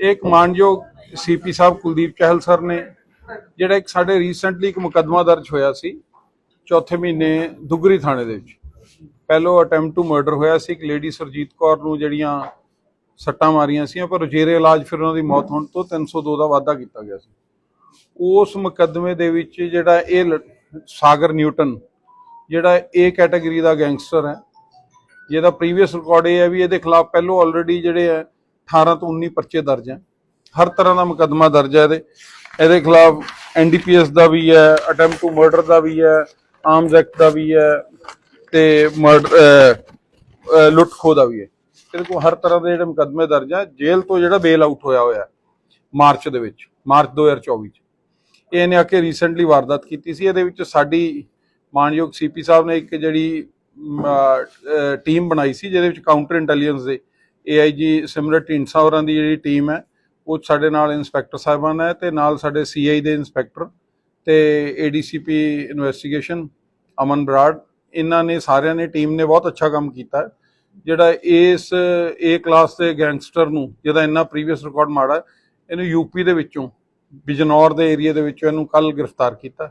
ਇਹ ਮਾਨਯੋਗ ਸੀਪੀ ਸਾਹਿਬ ਕੁਲਦੀਪ ਚਹਿਲ ਸਰ ਨੇ, ਜਿਹੜਾ ਇੱਕ ਸਾਡੇ ਰੀਸੈਂਟਲੀ ਇੱਕ ਮੁਕੱਦਮਾ ਦਰਜ ਹੋਇਆ ਸੀ ਚੌਥੇ ਮਹੀਨੇ ਦੁਗਰੀ ਥਾਣੇ ਦੇ ਵਿੱਚ। ਪਹਿਲੋ ਅਟੈਂਪਟ ਟੂ ਮਰਡਰ ਹੋਇਆ ਸੀ, ਇੱਕ ਲੇਡੀ ਸਰਜੀਤ ਕੌਰ ਨੂੰ ਜਿਹੜੀਆਂ ਸੱਟਾਂ ਮਾਰੀਆਂ ਸੀ ਪਰ ਜੇਰੇ ਇਲਾਜ ਫਿਰ ਉਹਨਾਂ ਦੀ ਮੌਤ ਹੋਣ ਤੋਂ 302 ਦਾ ਵਾਅਦਾ ਕੀਤਾ ਗਿਆ ਸੀ। ਉਸ ਮੁਕੱਦਮੇ ਦੇ ਵਿੱਚ ਜਿਹੜਾ ਇਹ ਲ- ਸਾਗਰ ਨਿਊਟਨ, ਜਿਹੜਾ ਏ ਕੈਟਾਗਰੀ ਦਾ ਗੈਂਗਸਟਰ ਹੈ, ਜਿਹਦਾ ਪ੍ਰੀਵੀਅਸ ਰਿਕਾਰਡ ਇਹ ਹੈ ਵੀ ਇਹਦੇ ਖਿਲਾਫ ਪਹਿਲੋਂ ਆਲਰੇਡੀ ਜਿਹੜੇ ਹੈ 18 ਤੋਂ 19 ਪਰਚੇ ਦਰਜ ਹੈ। ਹਰ ਤਰ੍ਹਾਂ ਦਾ ਮੁਕੱਦਮਾ ਦਰਜ ਹੈ ਇਹਦੇ। ਇਹਦੇ ਖਿਲਾਫ ਐਨਡੀਪੀਐਸ ਦਾ ਵੀ ਹੈ ਅਟੈਂਪਟ ਟੂ ਮਰਡਰ ਦਾ ਵੀ ਹੈ ਆਰਮਸ ਐਕਟ ਦਾ ਵੀ ਹੈ ਤੇ ਮਰਡਰ ਲੁੱਟ ਖੋਹ ਦਾ ਵੀ ਹੈ। ਇਹਦੇ ਕੋਲ ਹਰ ਤਰ੍ਹਾਂ ਦੇ ਜਿਹੜੇ ਮੁਕੱਦਮੇ ਦਰਜ ਹੈ, ਜੇਲ੍ਹ ਤੋਂ ਜਿਹੜਾ ਬੇਲ ਆਊਟ ਹੋਇਆ ਹੋਇਆ ਮਾਰਚ ਦੇ ਵਿੱਚ, ਮਾਰਚ 2024 ਚ। ਇਹਨੇ ਆ ਕੇ ਰੀਸੈਂਟਲੀ ਵਾਰਦਾਤ ਕੀਤੀ ਸੀ। ਇਹਦੇ ਵਿੱਚ ਸਾਡੀ ਮਾਨਯੋਗ ਸੀਪੀ ਸਾਹਿਬ ਨੇ ਇੱਕ ਜਿਹੜੀ ਟੀਮ ਬਣਾਈ ਸੀ, ਜਿਹਦੇ ਵਿੱਚ ਕਾਊਂਟਰ ਇੰਟੈਲੀਜੈਂਸ ਦੇ ਏਆਈਜੀ ਸਿਮਰਤ ਢੀਂਡਸਾ ਹੋਰਾਂ ਦੀ ਜਿਹੜੀ ਟੀਮ ਹੈ ਉਹ ਸਾਡੇ ਨਾਲ ਇੰਸਪੈਕਟਰ ਸਾਹਿਬਾਨ ਹੈ ਤੇ ਨਾਲ ਸਾਡੇ ਸੀਆਈ ਦੇ ਇੰਸਪੈਕਟਰ ਤੇ ਏਡੀਸੀਪੀ ਇਨਵੈਸਟੀਗੇਸ਼ਨ ਅਮਨ ਬਰਾੜ ਇਹਨਾਂ ਨੇ ਸਾਰਿਆਂ ਨੇ ਟੀਮ ਨੇ ਬਹੁਤ ਅੱਛਾ ਕੰਮ ਕੀਤਾ ਜਿਹੜਾ ਇਸ ਏ ਕਲਾਸ ਦੇ ਗੈਂਗਸਟਰ ਨੂੰ ਜਿਹਦਾ ਇੰਨਾ ਪ੍ਰੀਵੀਅਸ ਰਿਕਾਰਡ ਮਾੜਾ ਹੈ, ਇਹਨੂੰ ਯੂਪੀ ਦੇ ਵਿੱਚੋਂ ਬਿਜਨੌਰ ਦੇ ਏਰੀਆ ਦੇ ਵਿੱਚੋਂ ਇਹਨੂੰ ਕੱਲ ਗ੍ਰਿਫਤਾਰ ਕੀਤਾ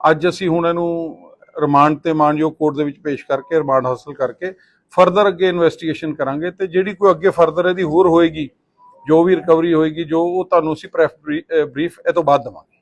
ਅੱਜ ਅਸੀਂ ਹੁਣ ਇਹਨੂੰ ਰਿਮਾਂਡ ਤੇ ਮਾਨਯੋਗ ਕੋਰਟ ਦੇ ਵਿੱਚ ਪੇਸ਼ ਕਰਕੇ ਰਿਮਾਂਡ ਹਾਸਲ ਕਰਕੇ ਫਰਦਰ ਅੱਗੇ ਇਨਵੈਸਟੀਗੇਸ਼ਨ ਕਰਾਂਗੇ ਤੇ ਜਿਹੜੀ ਕੋਈ ਅੱਗੇ ਫਰਦਰ ਇਹਦੀ ਹੋਰ ਹੋਏਗੀ, ਜੋ ਵੀ ਰਿਕਵਰੀ ਹੋਏਗੀ, ਜੋ ਉਹ ਤੁਹਾਨੂੰ ਅਸੀਂ ਪ੍ਰੈਫ ਬਰੀਫ ਇਹ ਤੋਂ ਬਾਅਦ ਦੇਵਾਂਗੇ।